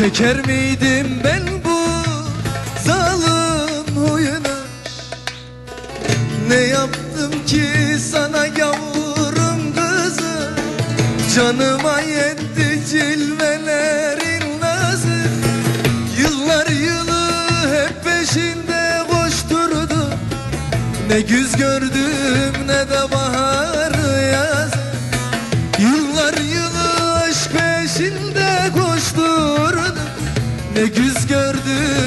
Çeker miydim ben bu zalim huyuna Ne yaptım ki sana yavrum kızı? Canıma yetti cilvelerin nazı. Yıllar yılı hep peşinde koşturdu. Ne güz gördüm ne de bahar Ne güz gördüm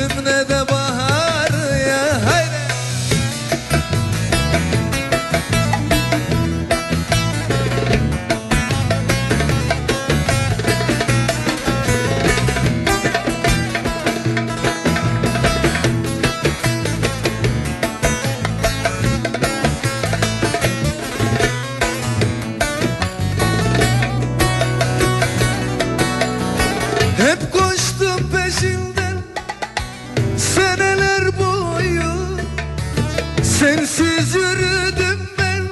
Sensiz yürüdüm ben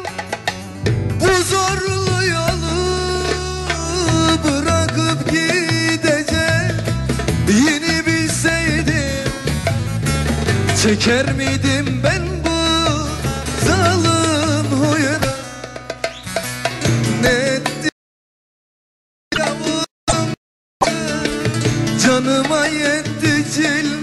bu zorlu yolu Bırakıp gidecek yeni bilseydim Çeker miydim ben bu zalim huyuna Ne Canıma yetti cilvelerin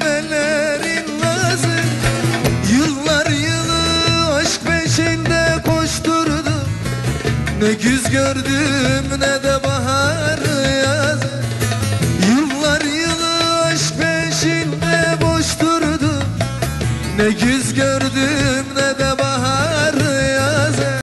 Ne güz gördüm ne de bahar yaz. Yıllar yılı aşk peşinde boş durdum. Ne güz gördüm